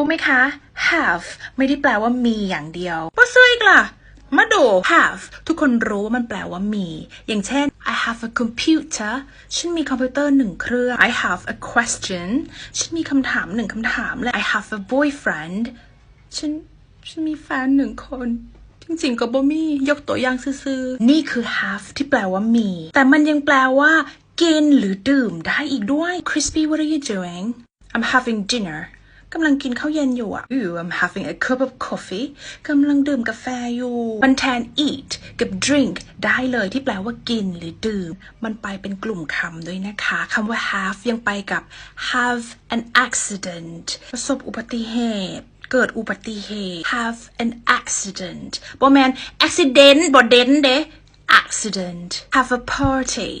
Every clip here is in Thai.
รู้ไหมคะ have ไม่ได้แปลว่ามีอย่างเดียวก็ซื้ออีกล่ะ มาดู have ทุกคนรู้ว่ามันแปลว่ามี อย่างเช่น I have a computer ฉันมีคอมพิวเตอร์หนึ่งเครื่อง I have a question ฉันมีคำถามหนึ่งคำถามและ I have a boyfriend ฉันฉันมีแฟนหนึ่งคน จริงๆก็บ่มี ยกตัวอย่างซื่อๆ นี่คือ have ที่แปลว่ามี แต่มันยังแปลว่ากินหรือดื่มได้อีกด้วย Crispy what are you doing I'm having dinner กำลังกินข้าวเย็นอยู่อะ Ooh I'm having a cup of coffee กำลังดื่มกาแฟอยู่ มันแทน eat กับ drink ได้เลยที่แปลว่ากินหรือดื่ม มันไปเป็นกลุ่มคำด้วยนะคะคำว่า have ยังไปกับ have an accident ประสบอุบัติเหตุเกิดอุบัติเหตุ have an accident บ่แมน accident บ่เด่นเด้ accident have a party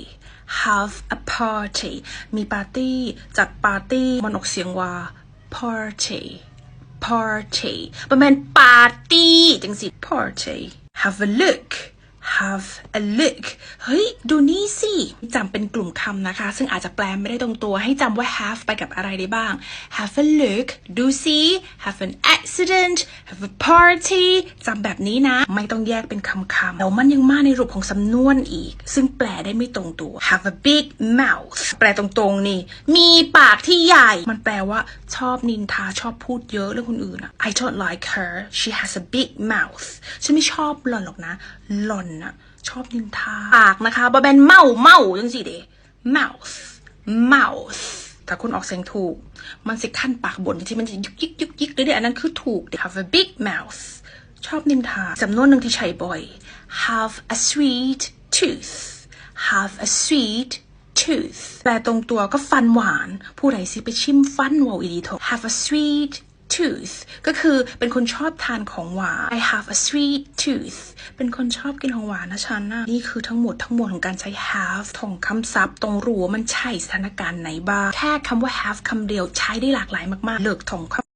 have a party มีปาร์ตี้ จัดปาร์ตี้ มันออกเสียงว่า party party บ่แมนปาร์ตี้จังสิ party have a look have a look เฮ้ย ดูนี่สิ จำเป็นกลุ่มคำนะคะ ซึ่งอาจจะแปลไม่ได้ตรงตัว ให้จำว่า have ไปกับอะไรได้บ้าง have a look ดูสิ have an accident have a party จำแบบนี้นะ ไม่ต้องแยกเป็นคำๆแล้วมันยังมาในรูปของสำนวนอีก ซึ่งแปลได้ไม่ตรงตัว have a big mouth แปลตรงๆนี่ มีปากที่ใหญ่ มันแปลว่าชอบนินทาชอบพูดเยอะเรื่องคนอื่นอะ I don't like her she has a big mouth ฉันไม่ชอบหล่อนหรอกนะ หล่อนอะ ชอบนินทาปากนะคะบอแบนเมาเมาจังสิเด mouth mouth ถ้าคุณออกเสียงถูก มันสิขั้นปากบนที่มันจะยุกยิกยุกยิกเลยเดี๋ยอันนั้นคือถูก have a big mouth ชอบนินทาจำนวนหนึ่งที่ใช้บ่อย have a sweet tooth have a sweet tooth แปลตรงตัวก็ฟันหวาน ผู้ใดสิไปชิมฟันวาวอีดีโท have a sweet tooth ก็คือเป็นคนชอบทานของหวาน I have a sweet tooth เป็นคนชอบกินของหวานนะฉันนะนี่คือทั้งหมดทั้งมวลของการใช้ have ของคำศัพท์ตรงรู้ว่ามันใช่สถานการณ์ไหนบ้าง แค่คำว่า have คำเดียวใช้ได้หลากหลายมากๆ เลิกถองคำ